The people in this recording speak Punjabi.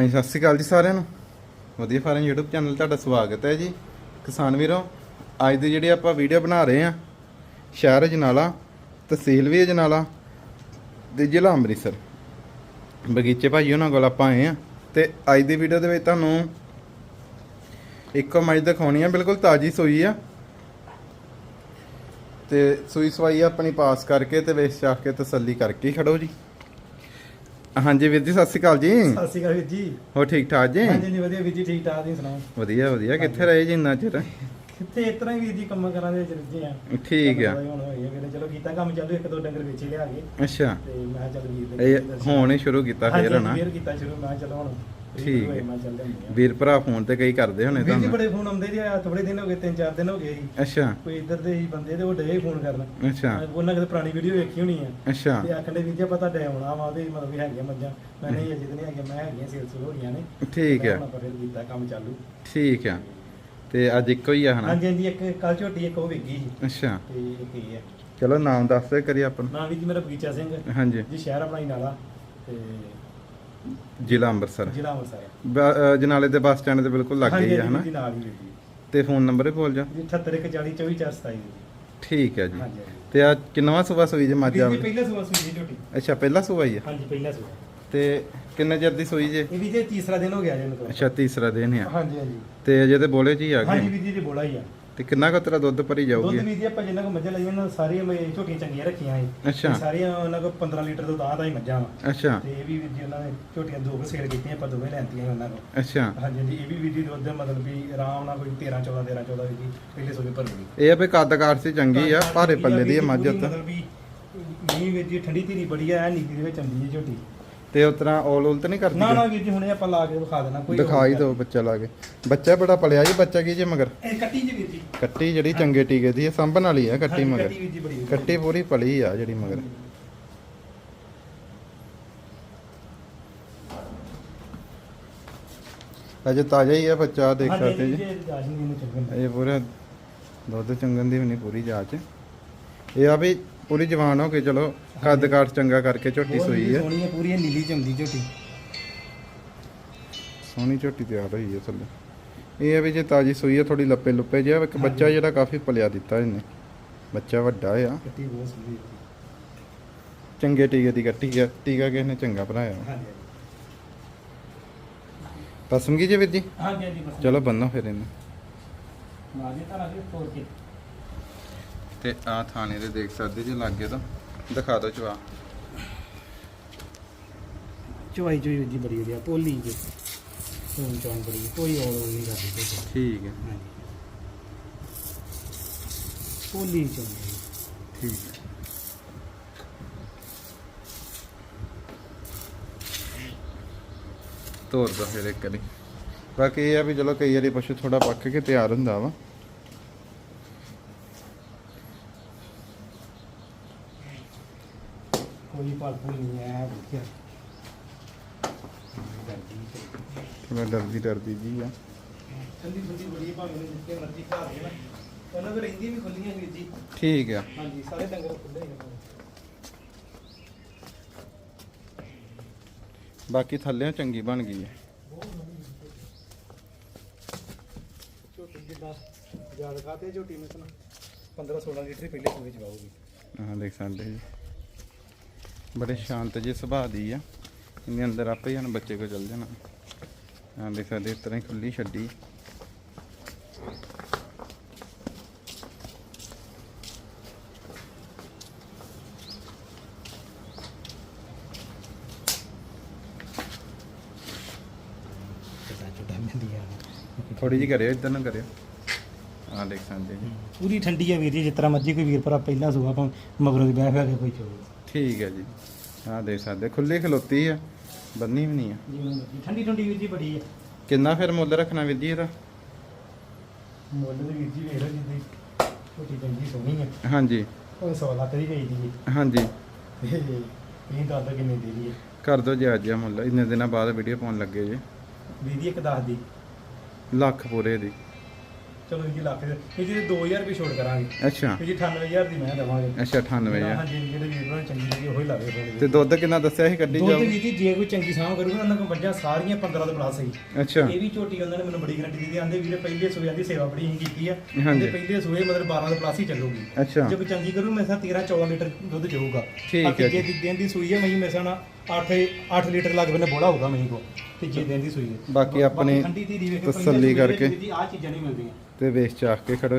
ਹਾਂਜੀ, ਸਤਿ ਸ਼੍ਰੀ ਅਕਾਲ ਜੀ ਸਾਰਿਆਂ ਨੂੰ। ਵਧੀਆ ਫਾਰਮ YouTube ਚੈਨਲ ਤੁਹਾਡਾ ਸਵਾਗਤ ਹੈ ਜੀ। ਕਿਸਾਨ ਵੀਰੋ, ਅੱਜ ਦੀ ਜਿਹੜੀ ਆਪਾਂ ਵੀਡੀਓ ਬਣਾ ਰਹੇ ਆ ਸ਼ਹਿਰ ਅਜਨਾਲਾ, ਤਹਿਸੀਲ ਵੀ ਅਜਨਾਲਾ ਤੇ ਜ਼ਿਲ੍ਹਾ ਅੰਮ੍ਰਿਤਸਰ। ਬਗੀਚੇ ਭਾਜੀ ਉਹਨਾਂ ਕੋਲ ਆਪਾਂ ਆਏ ਆ ਤੇ ਅੱਜ ਦੀ ਵੀਡੀਓ ਦੇ ਵਿੱਚ ਤੁਹਾਨੂੰ ਇੱਕੋ ਮੱਝ ਦਿਖਾਉਣੀ ਆ, ਬਿਲਕੁਲ ਤਾਜੀ ਸੂਈ ਆ। ਤੇ ਸੂਈ ਸਵਾਈ ਆਪਣੀ ਪਾਸ ਕਰਕੇ ਤੇ ਵੇਚ ਚਾਖ ਕੇ ਤਸੱਲੀ ਕਰਕੇ ਹੀ ਖੜੋ ਜੀ। ਹਾਂਜੀ ਵੀਰ ਜੀ ਸਤਿ ਸ਼੍ਰੀ ਅਕਾਲ ਜੀ। ਸਤਿ ਸ਼੍ਰੀ ਅਕਾਲ ਵੀਰ ਜੀ। ਹੋ ਠੀਕ ਠਾਕ ਜੀ? ਹਾਂਜੀ ਜੀ ਵਧੀਆ ਵੀਰ ਜੀ ਠੀਕ ਠਾਕ ਤੁਸੀਂ ਸੁਣਾਓ? ਵਧੀਆ ਵਧੀਆ। ਕਿੱਥੇ ਰਹੇ ਜੀ ਇੰਨਾ ਚਿਰ? ਕਿੱਥੇ ਇਸ ਤਰ੍ਹਾਂ ਵੀਰ ਜੀ ਕੰਮਾਂ ਕਰਾਂ ਦੇ ਵਿੱਚ ਰੁੱਝੇ ਆ। ਠੀਕ ਆ। ਹੁਣ ਚਲੋ ਕੀਤਾ ਕੰਮ ਚੱਲੂ ਇੱਕ ਦੋ ਡੰਗਰ ਵੇਚੇ ਲਿਆ ਕੇ। ਅੱਛਾ। ਤੇ ਮੈਂ ਚੱਲ ਵੀਰ ਦੇ ਹੁਣ ਹੀ ਸ਼ੁਰੂ ਕੀਤਾ ਫੇਰ ਹਨਾ? ਫੇਰ ਕੀਤਾ ਸ਼ੁਰੂ। ਮੈਂ ਚਲੋ ਹੁਣ ਠੀਕ ਹੈ। ਵੀਰ ਭਰਾ ਫੋਨ ਤੇ ਕਈ ਕਰਦੇ ਹੋਣੇ ਵੀਰ ਜੀ ਤੁਹਾਨੂੰ? ਬੜੇ ਫੋਨ ਆਉਂਦੇ ਜੀ ਆ ਥੋੜੇ ਦਿਨ ਹੋ ਗਏ ਤਿੰਨ ਚਾਰ ਦਿਨ ਹੋ ਗਏ ਜੀ। ਅੱਛਾ। ਕੋਈ ਇੱਧਰ ਦੇ ਹੀ ਬੰਦੇ ਤੇ ਉਹ ਡੇ ਫੋਨ ਕਰਨ। ਅੱਛਾ। ਉਹਨਾਂ ਕਿਤੇ ਪੁਰਾਣੀ ਵੀਡੀਓ ਵੇਖੀ ਹੋਣੀ ਆ। ਅੱਛਾ। ਤੇ ਆਖਣ ਦੇ ਵੀਰ ਜੀ ਆਪਾਂ ਤੁਹਾਡੇ ਆਉਣਾ ਵਾ ਤੇ ਮਤਲਬ ਵੀ ਹੈਗੀਆਂ ਮੱਝਾਂ। ਮੈਂ ਨਹੀਂ ਅਜੇ ਤੇ ਨਹੀਂ ਹੈਗੀਆਂ ਮੈਂ ਹੈਗੀਆਂ ਸੇਲਸ ਹੋ ਰਹੀਆਂ ਨੇ। ਠੀਕ ਹੁਣ ਆਪਾਂ ਫਿਰ ਕੀਤਾ ਕੰਮ ਚਾਲੂ। ਠੀਕ ਆ। ਤੇ ਅੱਜ ਇੱਕੋ ਹੀ ਆ ਹਨਾ? ਹਾਂਜੀ ਹਾਂਜੀ ਇੱਕ ਕੱਲ ਝੋਟੀ ਇੱਕ ਉਹ ਵੇਗੀ ਸੀ। ਅੱਛਾ। ਤੇ ਇੱਕ ਇਹ ਹੈ ਚਲੋ ਨਾਮ ਦੱਸ ਦੇ ਕਰੀ ਆਪਣਾ ਨਾਮ ਵੀ ਜੀ ਮੇਰਾ ਬਗੀਚਾ ਸਿੰਘ। ਹਾਂਜੀ। ਜੀ ਸ਼ਹਿਰ ਆਪਣਾ ਹੀ ਨਾਲਾ। ਤੇ ਜ਼ਿਲ੍ਹਾ ਅੰਮ੍ਰਿਤਸਰ ਜ਼ਿਲ੍ਹਾ ਅੰਮ੍ਰਿਤਸਰ ਹੈ। ਬ- ਅ, ਜਨਾਲੇ ਦੇ ਬੱਸ ਸਟੈਂਡ ਦੇ ਬਿਲਕੁਲ ਲੱਗੇ ਹੀ ਹਨਾ? ਜੀ ਨਾਲ ਹੀ। ਜੀ ਤੇ ਫੋਨ ਨੰਬਰ ਹੀ ਬੋਲ ਜਾ। ਜੀ 7840 2427 ਜੀ ਠੀਕ ਹੈ ਜੀ। ਹਾਂਜੀ ਹਾਂਜੀ। ਤੇ ਆ ਕਿੰਨਵਾ ਸੂਬਾ ਸੂਈ ਜੇ ਮੱਝ ਵੀਰ ਜੀ ਪਹਿਲਾ ਸੂਆ ਸੂਈ ਜੀ ਝੋਟੀ। ਅੱਛਾ ਪਹਿਲਾ ਸੂਆ ਹੀ ਆ? ਹਾਂਜੀ ਪਹਿਲਾ ਸੂਆ। ਤੇ ਕਿੰਨੇ ਚਿਰ ਦੀ ਸੂਈ ਜੇ? ਇਹ ਵੀ ਜੇ ਤੀਸਰਾ ਦਿਨ ਹੋ ਗਿਆ ਜੀ ਇਹਨੂੰ ਅੱਛਾ ਤੀਸਰਾ ਦਿਨ ਆ। ਹਾਂਜੀ ਹਾਂਜੀ। ਤੇ ਅਜੇ ਤੇ ਬੋਲੇ ਹੀ ਆ ਹਾਂਜੀ ਗਏ ਵੀਰ ਜੀ ਜੀ ਬੋਲਾ ਹੀ ਆ। ਤੇ ਕਿੰਨਾ ਕੁ ਤੇਰਾ ਦੁੱਧ ਭਰੀ ਦੁੱਧ ਜਾਊਗੀ ਵੀਰ ਜੀ ਆਪਾਂ ਜਿੰਨਾ ਕੋ ਮੱਝਾਂ ਲਈਆਂ ਉਹਨਾਂ ਸਾਰੀਆਂ ਮੈਂ ਝੋਟੀਆਂ ਚੰਗੀਆਂ ਰੱਖੀਆਂ ਸੀ ਅੱਛਾ। ਤੇ ਸਾਰੀਆਂ ਉਹਨਾਂ ਕੋ 15 ਲੀਟਰ ਤੋਂ ਤਾਂ ਦਾ ਹੀ ਮੱਝਾਂ ਵਾ। ਅੱਛਾ। ਤੇ ਇਹ ਵੀ ਵੀਰ ਜੀ ਉਹਨਾਂ ਨੇ ਝੋਟੀਆਂ ਦੋ ਕੁ ਸੇਲ ਕੀਤੀਆਂ ਆਪਾਂ ਦੋਵੇਂ ਲੈਂਤੀਆਂ ਸੀ ਉਹਨਾਂ ਕੋਲ। ਅੱਛਾ। ਹਾਂਜੀ ਹਾਂਜੀ ਇਹ ਵੀ ਵੀਰ ਜੀ ਦੁੱਧ ਮਤਲਬ ਵੀ ਆਰਾਮ ਨਾਲ ਕੋਈ 13 14 13 14 ਵੀ ਜੀ ਪਹਿਲੇ ਸੋਵੇ ਭਰ ਲਈ ਇਹ ਆ ਵੀ ਕੱਦ ਕਾਰ ਸੀ ਚੰਗੀ ਆ ਭਾਰੇ ਪੱਲੇ ਦੀ ਆ ਮੱਝ ਉੱਤੇ। ਮਤਲਬ ਵੀ ਮੀਂਹ ਵਿੱਚ ਜੀ ਠੰਡੀ ਧੀਰੀ ਬੜੀ ਆ ਨੀਤੀ ਦੇ ਵਿੱਚ ਆਉਂਦੀ ਹੈ ਝੋਟੀ। ਤੇ ਉਸ ਤਰ੍ਹਾਂ ਔਲ ਉਲ ਤਾਂ ਨਹੀਂ ਕਰਦੀ ਨਾ ਨਾ ਵੀਰ ਜੀ ਹੁਣੇ ਆਪਾਂ ਲਾ ਕੇ ਵਿਖਾ ਦੇਣਾ ਕੋਈ ਦਿਖਾਈ ਦਿਓ ਬੱਚਾ ਲਾ ਕੇ। ਬੱਚਾ ਬੜਾ ਪਲਿਆ ਜੀ ਬੱਚਾ ਕੀ ਜੇ ਮਗਰ? ਇਹ ਕੱਟੀ ਜੀ ਵੀਰ ਜੀ। ਕੱਟੀ ਜਿਹੜੀ ਚੰਗੇ ਟੀਕੇ ਦੀ ਆ ਸੰਭਣ ਵਾਲੀ ਆ ਕੱਟੀ ਮਗਰ। ਕੱਟੀ ਪੂਰੀ ਪਲੀ ਆ ਜਿਹੜੀ ਮਗਰ। ਅਜੇ ਤਾਜ਼ਾ ਹੀ ਆ ਬੱਚਾ ਦੇਖ ਸਕਦੇ ਜੀ। ਇਹ ਪੂਰਾ ਦੁੱਧ ਚੰਗਣ ਦੀ ਵੀ ਨਹੀਂ ਪੂਰੀ ਜਾਂਚ। ਇਹ ਆ ਵੀ ਪੂਰੀ ਜਵਾਨ ਹੋ ਕੇ ਚਲੋ ਕੱਦ ਕਾਠ ਚੰਗਾ ਕਰਕੇ ਝੋਟੀ ਸੂਈ ਆ ਸੋਹਣੀ ਹੈ ਪੂਰੀ ਇਹ ਨੀਲੀ ਚੰਦੀ ਝੋਟੀ। ਸੋਹਣੀ ਝੋਟੀ ਤਿਆਰ ਹੋਈ ਹੈ ਥੱਲੇ। ਇਹ ਆ ਵੀ ਜੇ ਤਾਜੀ ਸੂਈ ਆ ਥੋੜੀ ਲੱਪੇ ਲੁੱਪੇ ਜਿਹਾ ਇੱਕ ਬੱਚਾ ਜਿਹੜਾ ਕਾਫੀ ਪਲਿਆ ਦਿੱਤਾ ਇਹਨੇ। ਬੱਚਾ ਵੱਡਾ ਆ। ਕੱਟੀ ਬਹੁਤ ਸੋਹਣੀ ਹੈ। ਚੰਗੇ ਟੀਕੇ ਦੀ ਕੱਟੀ ਆ ਟੀਕਾ ਕਿਸ ਨੇ ਚੰਗਾ ਭਰਾਇਆ ਹਾਂਜੀ ਪਸੰਦ ਕੀ ਜੇ ਵੀਰ ਜੀ? ਹਾਂਜੀ ਹਾਂਜੀ ਬਸ। ਚਲੋ ਬੰਨੋ ਫਿਰ ਇਹਨੂੰ। ਮਾਜੀ ਤਾਂ ਲੱਗੇ ਤੋੜ ਕੇ। ਤੇ ਆ ਥਾਣੇ ਦੇ ਦੇਖ ਸਕਦੇ ਜੇ ਲੱਗੇ ਤਾਂ ਦਿਖਾ ਦਿਓ ਚਵਾ ਚਵਾਈ ਚੋਈ ਜੀ ਬੜੀ ਵਧੀਆ ਪੋਲੀ ਜੀ। ਹੁਣ ਚੌਂ ਬੜੀ ਕੋਈ ਔਰ ਨਹੀਂ ਕਰਦੀ ਠੀਕ ਹੈ। ਪੋਲੀ ਚੌਂ ਠੀਕ ਹੈ। ਤੋਰ ਦੋ ਫਿਰ ਇੱਕ ਵਾਰੀ। ਬਾਕੀ ਇਹ ਆ ਵੀ ਚਲੋ ਕਈ ਵਾਰੀ ਪਸ਼ੂ ਥੋੜਾ ਪੱਕ ਕੇ ਤਿਆਰ ਹੁੰਦਾ ਵਾ। ਕੋਈ ਭਾਲ ਭੂਲ ਨਹੀਂ ਹੈ ਵਧੀਆ ਥੋੜਾ ਡਰਦੀ ਡਰਦੀ ਜੀ ਆ। ਠੰਡੀ ਠੰਡੀ ਬੜੀ ਭਾਵੇਂ ਨੂੰ ਜਿੱਥੇ ਮਰਜ਼ੀ ਘਰ ਹੈ ਨਾ। ਉਹਨਾਂ ਕੋਲ ਰਹਿੰਦੀ ਵੀ ਖੁੱਲੀਆਂ ਵੀਰ ਜੀ। ਠੀਕ ਆ। ਹਾਂਜੀ ਸਾਰੇ ਡੰਗਰ ਖੁੱਲੇ ਹੀ ਨੇ। ਬਾਕੀ ਥੱਲੇ ਚੰਗੀ ਬਣ ਗਈ ਹੈ ਝੋਟੀ ਜਿੱਦਾਂ ਯਾਦ ਖਾਤੇ ਝੋਟੀ ਨੂੰ ਤਾਂ 15 16 ਲੀਟਰ ਹੀ ਪਹਿਲੇ ਸੂਏ ਚਵਾਉਗੀ ਹਾਂ ਦੇਖ ਸਕਦੇ ਜੀ। ਬੜੇ ਸ਼ਾਂਤ ਜਿਹੇ ਸੁਭਾਅ ਦੀ ਆ। ਇਹਨੇ ਅੰਦਰ ਆਪੇ ਹੀ ਬੱਚੇ ਕੋ ਚੱਲ ਜਾਣਾ। ਹਾਂ ਦੇਖ ਸਕਦੇ ਇਸ ਤਰ੍ਹਾਂ ਹੀ ਖੁੱਲੀ ਛੱਡੀ। ਥੋੜੀ ਜਿਹੀ ਕਰਿਓ, ਇਧਰ ਨੂੰ ਕਰਿਓ। ਹਾਂ ਦੇਖ ਸਕਦੇ ਜੀ। ਪੂਰੀ ਠੰਡੀ ਆ ਵੀਰ ਜੀ, ਜਿਸ ਤਰ੍ਹਾਂ ਮਰਜ਼ੀ ਕੋਈ ਵੀਰ ਭਰਾ, ਪਹਿਲਾਂ ਸੂਆ ਆਪਾਂ ਮਗਰੋਂ ਦੀ ਬਹਿ ਕੇ ਕੋਈ ਚੋਵੇ। ਠੀਕ ਹੈ ਜੀ। ਹਾਂ ਦੇਖ ਸਕਦੇ ਖੁੱਲੀ ਖਲੋਤੀ ਆ ਬੰਨੀ ਵੀ ਨਹੀਂ ਆ। ਜਿਵੇਂ ਮਰਜ਼ੀ ਠੰਡੀ ਠੰਡੀ ਵੀਰ ਜੀ ਬੜੀ ਹੈ ਕਿੰਨਾ ਫਿਰ ਮੁੱਲ ਰੱਖਣਾ ਵੀਰ ਜੀ ਇਹਦਾ? ਮੁੱਲ ਦੇ ਵੀਰ ਜੀ ਵੇਖ ਲਓ ਜਿੱਦੀ ਝੋਟੀ ਚੰਗੀ ਸੋਹਣੀ ਹੈ ਹਾਂਜੀ। ਉਹ 100 ਲੱਖ ਦੀ ਗਈ ਦੀ ਹਾਂਜੀ। ਇਹ ਦੱਸ ਦੋ ਕਿੰਨੇ ਦੀ ਦੀ ਹੈ ਕਰ ਦੋ ਜੀ ਅੱਜ ਆ ਮੁੱਲ ਇੰਨੇ ਦਿਨਾਂ ਬਾਅਦ ਵੀਡੀਓ ਪਾਉਣ ਲੱਗੇ ਜੀ। ਵੀਰ ਜੀ ਇੱਕ ਦੱਸ ਦੀ। ਲੱਖ ਪੂਰੇ ਦੀ। ਚਲੋ ਜੀ ਲੱਖ ਦੇ। ਇਹ ਜੀ 2000 ਰੁਪਏ ਛੋਟ ਕਰਾਂਗੇ। ਅੱਛਾ। ਇਹ ਜੀ 98000 ਦੀ ਮੈਂ ਦਵਾਂਗੇ। ਅੱਛਾ 98 ਆ ਹਾਂਜੀ ਜਿਹੜੇ ਵੀਰ ਨੂੰ ਚੰਗੀ ਲੱਗੀ ਉਹੀ ਲਾਵੇ ਤੇ ਦੁੱਧ ਕਿੰਨਾ ਦੱਸਿਆ ਸੀ ਕੱਢੀ ਦੁੱਧ ਵੀ ਜੀ ਜੇ ਕੋਈ ਚੰਗੀ ਸਾਂਭ ਕਰੂਗਾ ਉਹਨਾਂ ਕੋਲ ਮੱਝਾਂ ਸਾਰੀਆਂ 15 ਤੋਂ ਪਲੱਸ ਹੀ ਅੱਛਾ। ਇਹ ਵੀ ਝੋਟੀ ਉਹਨਾਂ ਨੇ ਮੈਨੂੰ ਬੜੀ ਗਰੰਟੀ ਦਿੱਤੀ। ਆਂਦੇ ਵੀਰੇ ਪਹਿਲੇ ਸੂਏ ਦੀ ਸੇਵਾ ਬੜੀ ਹੀ ਕੀਤੀ ਆ। ਤੇ ਪਹਿਲੇ ਸੂਏ ਮਤਲਬ 12 ਤੋਂ ਪਲੱਸ ਹੀ ਚੱਲੂਗੀ। ਅੱਛਾ। ਜੇ ਕੋਈ ਚੰਗੀ ਕਰੂ ਮੇਰੇ ਸਾਹ 13 14 ਲੀਟਰ ਦੁੱਧ ਜਾਊਗਾ। ਠੀਕ ਹੈ ਜੇ ਦੀ ਦਿਨ ਦੀ ਸੂਈ ਹੈ ਮੈਂ ਮੇਰੇ ਸਾਹ 8 8 ਲੀਟਰ ਲੱਗ ਬੰਨੇ ਬੋੜਾ ਹੋਊਗਾ ਮੈਨੂੰ ਕੋ ਤੇ ਜੇ ਦਿਨ ਦੀ ਸੂਈ। ਹੈ ਬਾਕੀ ਆਪਣੀ ਠੰਡੀ ਵੇਖ ਤਸੱਲੀ ਕਰਕੇ। ਆ ਚੀਜ਼ਾਂ ਨਹੀਂ ਮਿਲਦੀਆਂ। ਤੇ ਵੇਚ ਚਾਖ ਕੇ ਖੜੋ।